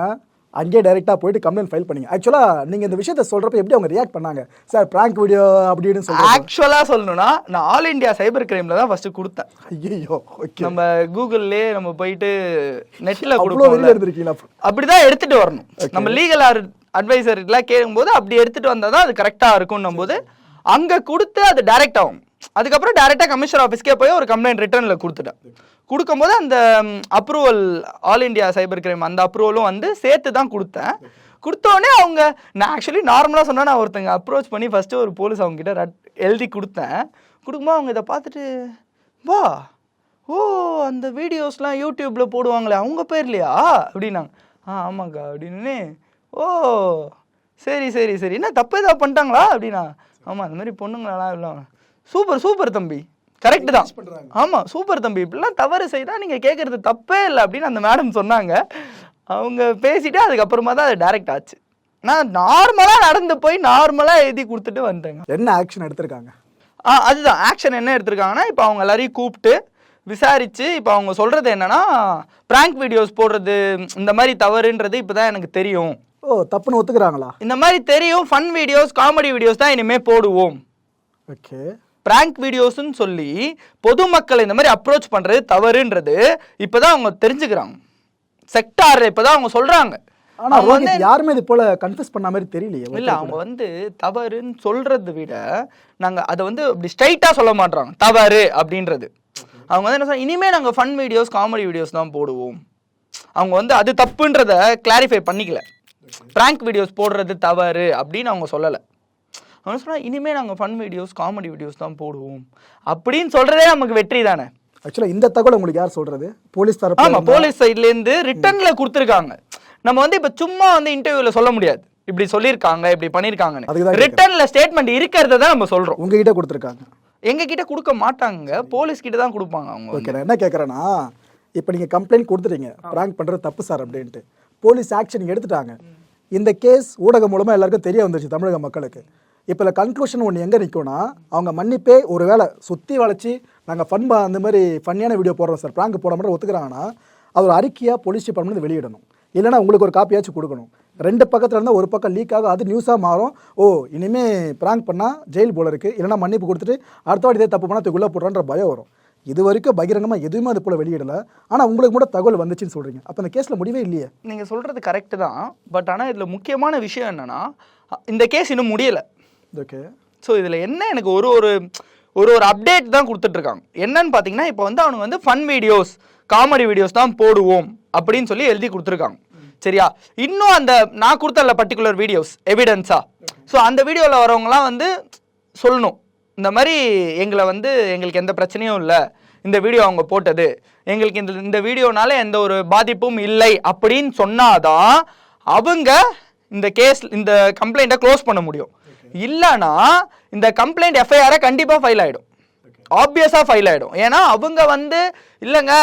அங்கேயே டைரக்டா போயிட்டு கம்ப்ளைண்ட் ஃபைல் பண்ணீங்க. ஆக்சுவலா நீங்க இந்த விஷயத்த சொல்றப்ப எப்படி அவங்க ரியாக்ட் பண்ணாங்க? சார் பிராங்க் வீடியோ அப்படின்னு சொல்றாங்க ஆக்சுவலா சொல்லணும்னா நான் ஆல் இந்தியா சைபர் கிரைம்ல தான் ஃபர்ஸ்ட் கொடுத்தேன். ஐயோ ஓகே நம்ம கூகுள்லயே நம்ம போயிட்டு நெட்ல அவ்வளோ வெளியில கொடுப்போம் இருந்திருக்கீங்களா? அப்படிதான் எடுத்துட்டு வரணும். நம்ம லீகல் அட்வைசர் எல்லாம் கேட்கும்போது அப்படி எடுத்துட்டு வந்தா தான் அது கரெக்டா இருக்கும்னும் போது அங்கே கொடுத்து அது டைரக்ட் ஆகும். அதுக்கப்புறம் டைரெக்டாக கமிஷனர் ஆஃபீஸ்க்கே போய் ஒரு கம்ப்ளைண்ட் ரிட்டர்னில் கொடுத்துட்டேன். கொடுக்கும்போது அந்த approval all India cyber crime அந்த அப்ரூவலும் வந்து சேர்த்து தான் கொடுத்தேன். கொடுத்தோடனே அவங்க நான் ஆக்சுவலி நார்மலாக சொன்னால் நான் ஒருத்தங்க அப்ரோச் பண்ணி ஃபஸ்ட்டு ஒரு போலீஸ் அவங்ககிட்ட ரட் எழுதி கொடுத்தேன். கொடுக்கும்போது அவங்க இதை பார்த்துட்டு வா ஓ அந்த வீடியோஸ்லாம் யூடியூப்பில் போடுவாங்களே அவங்க பேர்லையா? அப்படின்னாங்க. ஆ ஆமாக்கா அப்படின்னு ஓ சரி சரி சரி. என்ன தப்பு ஏதாவது பண்ணிட்டாங்களா? அப்படின்னா ஆமாம் அந்த மாதிரி பொண்ணுங்களெல்லாம் இல்லை சூப்பர் சூப்பர் தம்பி. கரெக்ட் தான். ஆமாம் சூப்பர் தம்பி. இப்படிலாம் தவறு செய்தால் நீங்கள் கேட்குறது தப்பே இல்லை அப்படின்னு அந்த மேடம் சொன்னாங்க. அவங்க பேசிட்டு அதுக்கப்புறமா தான் அது டைரக்ட் ஆச்சு. நான் நார்மலாக நடந்து போய் நார்மலாக எழுதி கொடுத்துட்டு வந்தேங்க என்ன ஆக்ஷன் எடுத்திருக்காங்க? ஆ அதுதான். ஆக்ஷன் என்ன எடுத்திருக்காங்கன்னா இப்போ அவங்க எல்லாரையும் கூப்பிட்டு விசாரிச்சு இப்போ அவங்க சொல்றது என்னன்னா பிராங்க் வீடியோஸ் போடுறது இந்த மாதிரி தவறுன்றது இப்போதான் எனக்கு தெரியும். ஓ தப்புன்னு ஒத்துக்கிறாங்களா? இந்த மாதிரி தெரியும் ஃபன் வீடியோஸ் காமெடி வீடியோஸ் தான் இனிமே போடுவோம். ஓகே. பிராங்க் வீடியோஸ்னு சொல்லி பொதுமக்களை இந்த மாதிரி அப்ரோச் பண்றது தவறுன்றது இப்போதான் அவங்க தெரிஞ்சுக்கிறாங்க. செக்டார் இப்போதான் அவங்க சொல்றாங்க. ஆனா அவங்க வந்து யாருமே இது போல கன்ஃபியூஸ் பண்ண மாதிரி தெரியலையே இல்ல அவங்க வந்து தவறுன்னு சொல்றதை விட நாங்க அதை வந்து அப்படி ஸ்ட்ரைட்டா சொல்ல மாட்றாங்க. தவறு அப்படின்றது. அவங்க வந்து என்ன சொல்றாங்க இனிமே நாங்க ஃபன் வீடியோஸ் காமெடி வீடியோஸ் தான் போடுவோம். அவங்க வந்து அது தப்புன்றத கிளாரிஃபை பண்ணிக்கல. பிராங்க் வீடியோஸ் போடுறது தவறு அப்படின்னு அவங்க சொல்லலை. அவங்க சொன்னா இனிமே நாங்க ஃபன் வீடியோஸ் காமெடி வீடியோஸ் தான் போடுவோம். அப்படின்னு சொல்றதே நமக்கு வெற்றி தானே. ஆக்சுவலா இந்த தகவல் உங்களுக்கு யார் சொல்றது? போலீஸ் தரப்பு போலீஸ் சைட்ல இருந்து ரிட்டர்ன்ல கொடுத்துருக்காங்க. நம்ம வந்து இப்ப சும்மா வந்து இன்டர்வியூல சொல்ல முடியாது. இப்படி சொல்லியிருக்காங்க இப்படி தான் ரிட்டர்ன்ல ஸ்டேட்மெண்ட் இருக்கிறத தான் நம்ம சொல்றோம். உங்ககிட்ட கொடுத்துருக்காங்க. எங்க கிட்ட கொடுக்க மாட்டாங்க. போலீஸ் கிட்ட தான் கொடுப்பாங்க அவங்க ஓகே நான் என்ன கேட்குறேன்னா இப்போ நீங்கள் கம்ப்ளைண்ட் கொடுத்துட்டீங்க. ப்ராங்க் பண்ணுறது தப்பு சார் அப்படின்ட்டு. போலீஸ் ஆக்ஷன் எடுத்துட்டாங்க. இந்த கேஸ் ஊடகம் மூலமாக எல்லாருக்கும் தெரிய வந்துருச்சு தமிழக மக்களுக்கு. இப்போ கன்க்ளூஷன் ஒன்று எங்கே நிற்கும்னா அவங்க மன்னிப்பே ஒரு வேளை சுற்றி வளைச்சி நாங்கள் ஃபன் அந்த மாதிரி ஃபன்னியான வீடியோ போடுறோம் சார் ப்ராங்க் போட மட்டும் ஒத்துக்கிறாங்கன்னா அது ஒரு அறிக்கையாக போலீஸ் டிபார்ட்மெண்ட் வெளியிடணும். இல்லைன்னா உங்களுக்கு ஒரு காப்பியாச்சும் கொடுக்கணும். ரெண்டு பக்கத்தில் இருந்தால் ஒரு பக்கம் லீக் ஆகும் அது நியூஸாக மாறும். ஓ இனிமேல் ப்ராங்க் பண்ணால் ஜெயில் போல இருக்குது இல்லைன்னா மன்னிப்பு கொடுத்துட்டு அடுத்த வாட்டி இதே தப்பு பண்ணால் தூக்குள்ள போடுறான்ற பயம் வரும். இது வரைக்கும் பகிரங்கமாக எதுவுமே அது போல் வெளியிடல. ஆனால் உங்களுக்கு கூட தகவல் வந்துச்சுன்னு சொல்கிறீங்க அப்போ அந்த கேஸில் முடிவே இல்லையே. நீங்க சொல்றது கரெக்ட் தான். பட் ஆனா இதுல முக்கியமான விஷயம் என்னன்னா இந்த கேஸ் இன்னும் முடியல. ஓகே ஸோ இதில் என்ன எனக்கு ஒரு ஒரு ஒரு ஒரு அப்டேட் தான் கொடுத்துட்ருக்காங்க என்னன்னு பார்த்தீங்கன்னா இப்போ வந்து அவனுங்க வந்து ஃபன் வீடியோஸ் காமெடி வீடியோஸ் தான் போடுவோம் அப்படின்னு சொல்லி எழுதி கொடுத்துருக்காங்க. சரியா? இன்னும் அந்த நான் கொடுத்தல பர்டிகுலர் வீடியோஸ் எவிடன்ஸா ஸோ அந்த வீடியோவில் வரவங்கலாம் வந்து சொல்லணும். இந்த மாதிரி எங்களை வந்து எங்களுக்கு எந்த பிரச்சனையும் இல்லை. இந்த வீடியோ அவங்க போட்டது. எங்களுக்கு இந்த இந்த வீடியோனால எந்த ஒரு பாதிப்பும் இல்லை அப்படின்னு சொன்னாதான் அவங்க இந்த கேஸ் இந்த கம்ப்ளைண்ட்டை க்ளோஸ் பண்ண முடியும். இல்லைன்னா இந்த கம்ப்ளைண்ட் எஃப்ஐஆரை கண்டிப்பாக ஃபைல் ஆகிடும் ஆப்வியஸாக ஃபைல் ஆகிடும் ஏன்னா அவங்க வந்து இல்லைங்க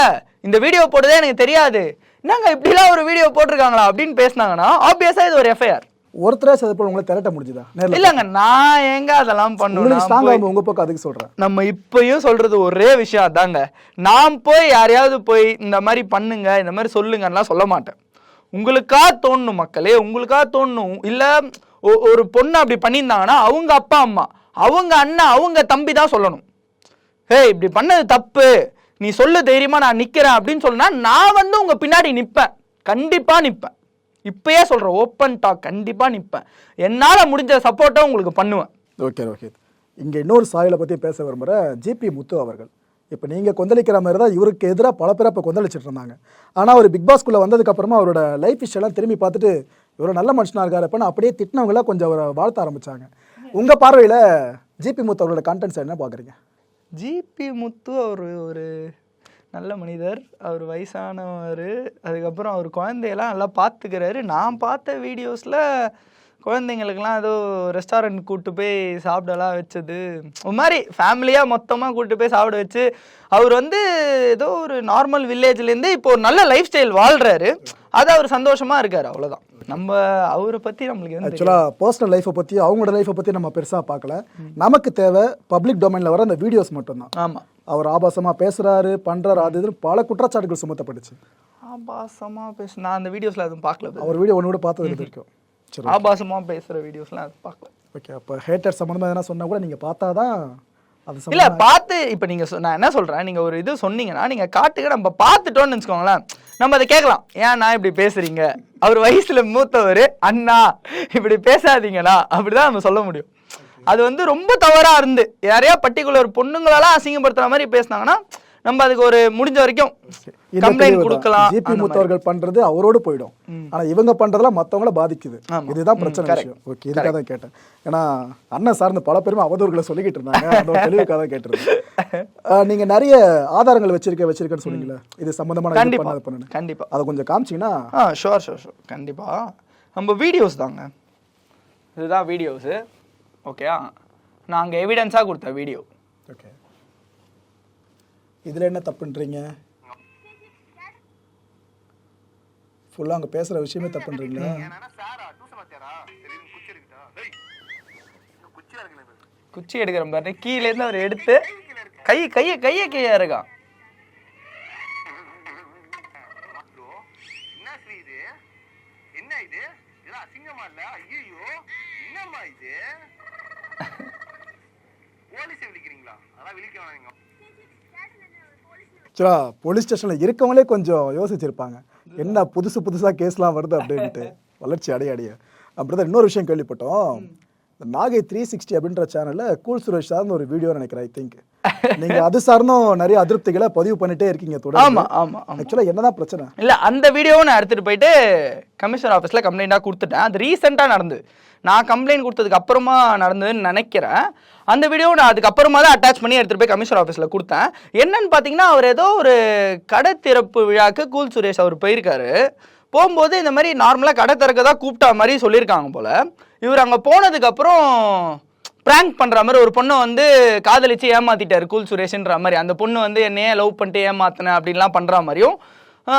இந்த வீடியோ போட்டதே எனக்கு தெரியாது. என்னங்க இப்படிலாம் ஒரு வீடியோ போட்டிருக்காங்களா அப்படின்னு பேசுனாங்கன்னா ஆப்வியஸாக இது ஒரு எஃப்ஐஆர் ஒருத்தரே அது போல் உங்களை திரட்ட முடிஞ்சுதா? இல்லைங்க நான் எங்க அதெல்லாம் பண்ணுவேன் உங்கள் பக்கம் அதுக்கு சொல்கிறேன் நம்ம இப்பயும் சொல்றது ஒரே விஷயம் அதாங்க. நான் போய் யாரையாவது போய் இந்த மாதிரி பண்ணுங்க இந்த மாதிரி சொல்லுங்கலாம் சொல்ல மாட்டேன். உங்களுக்கா தோணணும் மக்களே உங்களுக்கா தோணணும் இல்ல ஒரு பொண்ணு அப்படி பண்ணியிருந்தாங்கன்னா அவங்க அப்பா அம்மா அவங்க அண்ணன் அவங்க தம்பி தான் சொல்லணும். ஏய் இப்படி பண்ணது தப்பு. நீ சொல்லு தைரியமா நான் நிக்கிறேன் அப்படின்னு சொன்னா நான் வந்து உங்க பின்னாடி நிப்பேன். கண்டிப்பா நிப்பேன். இப்பயே சொல்றேன் ஓப்பன் டாக் கண்டிப்பா நிப்பேன். என்னால முடிஞ்ச சப்போர்ட்டை உங்களுக்கு பண்ணுவேன். ஓகே ரோஹித். இங்கே இன்னொரு சாயலை பற்றி பேச விரும்புகிற ஜிபி முத்து அவர்கள். இப்போ நீங்கள் கொந்தளிக்கிற மாதிரி தான் இவருக்கு எதிராக பல பேர் இப்போ கொந்தளிச்சிட்டு இருந்தாங்க. ஆனால் அவர் பிக் பாஸ்குள்ளே வந்ததுக்கப்புறமா அவரோட லைஃப் எல்லாம் திரும்பி பார்த்துட்டு இவர் நல்ல மனுஷனாக இருக்காரு அப்போ அப்படியே திட்டினவங்களாம் கொஞ்சம் அவரை வாழ்த்த ஆரம்பிச்சாங்க. உங்கள் பார்வையில் ஜிபி முத்து அவரோட கண்டென்ட்ஸ் என்ன பார்க்குறீங்க ஜிபி முத்து அவர் ஒரு நல்ல மனிதர். அவர் வயசானவர். அதுக்கப்புறம் அவர் குழந்தையெல்லாம் நல்லா பார்த்துக்கிறாரு நான் பார்த்த வீடியோஸில் குழந்தைங்களுக்கெல்லாம் ஏதோ ரெஸ்டாரண்ட் கூட்டு போய் சாப்பிடலாம் வச்சது. ஒரு மாதிரி ஃபேமிலியாக மொத்தமாக கூட்டு போய் சாப்பிட வச்சு அவர் வந்து ஏதோ ஒரு நார்மல் வில்லேஜ்லேருந்து இப்போ ஒரு நல்ல லைஃப் ஸ்டைல் வாழ்கிறாரு அது அவர் சந்தோஷமாக இருக்கார் அவ்வளோதான் நம்ம அவரை பற்றி நம்மளுக்கு. ஆக்சுவலாக பர்சனல் லைஃப்பை பற்றி அவங்களோட லைஃப்பை பற்றி நம்ம பெருசாக பார்க்கல. நமக்கு தேவை பப்ளிக் டொமைனில் வர அந்த வீடியோஸ் மட்டும்தான். ஆமாம் அவர் ஆபாசமாக பேசுகிறாரு பண்ணுறாரு அது இதுன்னு பல குற்றச்சாட்டுகள் சுமத்தப்பட்டுச்சு. ஆபாசமாக பேச நான் அந்த வீடியோஸில் எதுவும் பார்க்கல. அவர் வீடியோ ஒன்று கூட பார்த்தது இது வரைக்கும். சரி ஆபாசமா பேசுற வீடியோஸ்லாம் அது பார்க்கல. ஓகே அப்போ ஹேட்டர் சம்மந்தமாக எதனா சொன்னால் கூட நீங்கள் பார்த்தா தான் அது இல்ல பார்த்து இப்போ நீங்க சொ- நான் என்ன சொல்றேன்? நீங்க ஒரு இது சொன்னீங்கன்னா நீங்க காட்டுங்க நம்ம பார்த்துட்டோம்னு வச்சுக்கோங்களேன் நம்ம அதை கேட்கலாம். ஏன் நான் இப்படி பேசுறீங்க? அவர் வயசுல மூத்தவர் அண்ணா இப்படி பேசாதீங்கண்ணா. அப்படிதான் நம்ம சொல்ல முடியும். அது வந்து ரொம்ப தவறா இருந்து யாரையா பர்டிகுலர் பொண்ணுங்களெல்லாம் அசிங்கப்படுத்துற மாதிரி பேசுனாங்கன்னா நம்ம அதுக்கு ஒரு முடிஞ்ச வரைக்கும் கம்ப்ளைண்ட். கொடுக்கலாம். ஜிபி. முத்தவர்கள் பண்றது அவரோடு போயிடும். ஆனா இவங்க பண்றதெல்லாம் மத்தவங்கள பாதிக்குது. இதுதான் பிரச்சனை விஷயம். ஓகே இதுக்காக தான் கேட்டேன். ஏன்னா அண்ணன் சார்ந்து பல பேருமே அவதூறுகளை சொல்லிக்கிட்டு இருந்தாங்க. அந்த ஒரு தெளிவுக்காக தான் கேட்டிருந்தேன். நீங்க நிறைய ஆதாரங்கள் வச்சிருக்க வச்சிருக்கேன்னு சொன்னீங்களே இது சம்பந்தமான கண்டிப்பா பண்ண அது பண்ணுன்னு கண்டிப்பா. அதை கொஞ்சம் காமிச்சீங்கன்னா ஆ ஷோர் ஷோர் ஷோர் கண்டிப்பாக நம்ம வீடியோஸ் தாங்க. இதுதான் வீடியோஸு ஓகேயா நாங்கள் எவிடன்ஸாக கொடுத்த வீடியோ ஓகே இதில் என்ன தப்புன்றீங்க? ஃபுல்லாக அங்கே பேசுகிற விஷயமே தப்புன்றீங்களா? குச்சி எடுக்கிற மாதிரி கீழேருந்து அவர் எடுத்து கை கையை கையை கையாக இருக்கான் என்ன ஸ்ரீ இது என்ன இது இதெல்லாம் அசிங்கமா இல்ல ஐயோ என்னம்மா இது போலீஸ் விழிக்கிறீங்களா அதான் விழிக்க வேணாம் நீங்க ஆக்சுவலாக போலீஸ் ஸ்டேஷனில் இருக்கவங்களே கொஞ்சம் யோசிச்சிருப்பாங்க. என்ன புதுசு புதுசாக கேஸ்லாம் வருது அப்படின்ட்டு. வளர்ச்சி அடைய அடைய அப்படிதான் இன்னொரு விஷயம் கேள்விப்பட்டோம். இந்த நாகை த்ரீ சிக்ஸ்டி அப்படின்ற சேனல்ல கூல் சுரேஷ் சார்ந்த ஒரு வீடியோ நினைக்கிறேன் ஐ திங்க் நீங்க அது சார்ந்தும் நிறைய அதிருப்திகளை பதிவு பண்ணிட்டே இருக்கீங்க தொடர்ந்து. ஆமா ஆமா ஆமா. ஆக்சுவலா என்னதான் பிரச்சனை? இல்ல அந்த வீடியோவை நான் எடுத்துட்டு போயிட்டு கமிஷனர் ஆஃபீஸ்ல கம்ப்ளைண்டாக கொடுத்துட்டேன். அது ரீசெண்டாக நடந்தது நான் கம்ப்ளைண்ட் கொடுத்ததுக்கு அப்புறமா நடந்ததுன்னு நினைக்கிறேன். அந்த வீடியோ நான் அதுக்கப்புறமா தான் அட்டாச் பண்ணி எடுத்துட்டு போய் கமிஷனர் ஆஃபீஸில் கொடுத்தேன். என்னன்னு பார்த்தீங்கன்னா அவர் ஏதோ ஒரு கடை திறப்பு விழாக்கு கூல் சுரேஷ் அவர் போயிருக்காரு. போகும்போது இந்த மாதிரி நார்மலாக கடை திறக்க தான் கூப்பிட்டா மாதிரி சொல்லியிருக்காங்க போல. இவர் அங்கே போனதுக்கப்புறம் ப்ராங்க் பண்ணுற மாதிரி ஒரு பொண்ணை வந்து காதலிச்சு ஏமாத்திட்டாரு கூல் சுரேஷ்ன்ற மாதிரி. அந்த பொண்ணு வந்து என்னையே லவ் பண்ணிட்டு ஏமாத்தினேன் அப்படின்லாம் பண்ணுற மாதிரியும்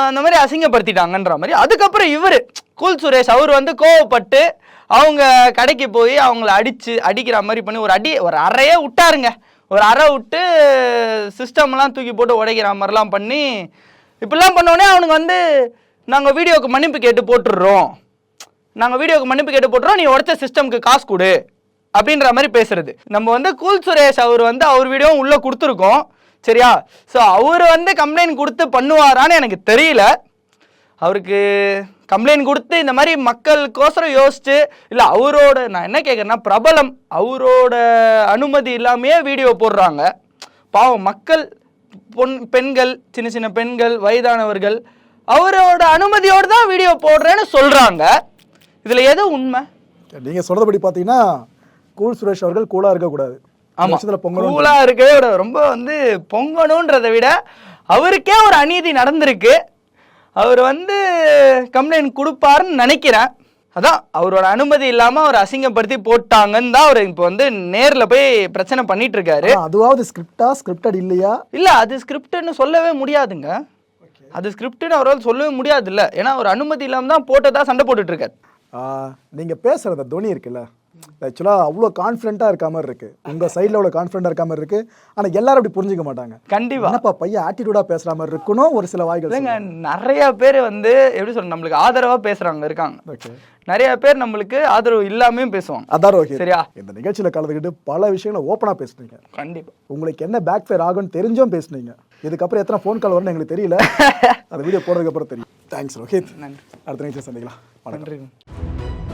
அந்த மாதிரி அசிங்கப்படுத்திட்டாங்கன்ற மாதிரி. அதுக்கப்புறம் இவர் கூல் சுரேஷ் அவர் வந்து கோவப்பட்டு அவங்க கடைக்கு போய் அவங்கள அடிச்சு அடிக்கிற மாதிரி பண்ணி ஒரு அடி ஒரு அறையே விட்டாருங்க. ஒரு அறை விட்டு சிஸ்டம்லாம் தூக்கி போட்டு உடைக்கிற மாதிரிலாம் பண்ணி இப்படிலாம் பண்ணோடனே அவனுங்க வந்து நாங்கள் வீடியோவுக்கு மன்னிப்பு கேட்டு போட்டுடுறோம். நாங்கள் வீடியோக்கு மன்னிப்பு கேட்டு போட்டுறோம் நீ உடச்ச சிஸ்டம்க்கு காசு கொடு. அப்படின்ற மாதிரி பேசுறது. நம்ம வந்து கூல் சுரேஷ் அவர் வந்து அவர் வீடியோவும் உள்ளே கொடுத்துருக்கோம். சரியா? ஸோ அவர் வந்து கம்ப்ளைண்ட் கொடுத்து பண்ணுவாரான்னு எனக்கு தெரியல. அவருக்கு கம்ப்ளைண்ட் கொடுத்து இந்த மாதிரி மக்களுக்கோசரம் யோசிச்சு இல்லை அவரோட நான் என்ன கேட்குறேன்னா பிரபலம் அவரோட அனுமதி இல்லாமையே வீடியோ போடுறாங்க. பாவம் மக்கள் பொன் பெண்கள் சின்ன சின்ன பெண்கள் வயதானவர்கள் அவரோட அனுமதியோடு தான் வீடியோ போடுறேன்னு சொல்கிறாங்க இதில் எது உண்மை? நீங்க சொல்றபடி பாத்தீங்கன்னா கூல் சுரேஷ் அவர்கள் கூலா இருக்கக்கூடாது. கூலா இருக்கவே விட ரொம்ப வந்து பொங்கணுன்றதை விட அவருக்கே ஒரு அநீதி நடந்திருக்கு. அவர் வந்து கம்ப்ளைண்ட் கொடுப்பாருன்னு நினைக்கிறேன். அதான் அவரோட அனுமதி இல்லாம அவர் அசிங்கப்படுத்தி போட்டாங்கன்னு தான் அவர் இப்போ வந்து நேர்ல போய் பிரச்சனை பண்ணிட்டு இருக்காரு அதுவாவது ஸ்கிரிப்டா ஸ்கிரிப்டட் இல்லையா? இல்ல அது ஸ்கிரிப்ட்னு சொல்லவே முடியாதுங்க. அது ஸ்கிரிப்ட்னு அவரால் சொல்லவே முடியாது இல்ல ஏன்னா அவர் அனுமதி இல்லாம தான் போட்டதா சண்டை போட்டுட்டு இருக்காரு நீங்கள் பேசுகிற அந்த துணி இருக்குல்ல? ஆக்சுவலாக அவ்வளோ கான்ஃபிடென்ட்டாக இருக்க மாதிரி இருக்கு. உங்க சைடில் அவ்வளோ கான்ஃபிடென்ட்டாக இருக்க மாதிரி இருக்கு. ஆனா எல்லாரும் அப்படி புரிஞ்சுக்க மாட்டாங்க. கண்டிப்பா. என்னப்பா பையன் ஆட்டிடியூடாக பேசுற மாதிரி இருக்கணும் ஒரு சில வாய்கள் இல்லைங்க நிறைய பேர் வந்து எப்படி சொல்ற நம்மளுக்கு ஆதரவா பேசுறவங்க இருக்காங்க. நிறைய பேர் நம்மளுக்கு ஆதரவு இல்லாமையும் பேசுவாங்க. அதான் ஓகே சரியா? இந்த நிகழ்ச்சியில கலந்துக்கிட்டு பல விஷயங்களை ஓப்பனாக பேசுனீங்க. கண்டிப்பா. உங்களுக்கு என்ன பேக் ஃபேர் ஆகும்னு தெரிஞ்சும் பேசுனீங்க. இதுக்கப்புறம் எத்தனை ஃபோன் கால் வரும்னு எங்களுக்கு தெரியல. அந்த வீடியோ போடுறதுக்கு அப்புறம் தெரியும். தேங்க்ஸ் ரோஹித் நன்றி. அடுத்த நிகழ்ச்சியில் சந்திக்கலாம். நன்றி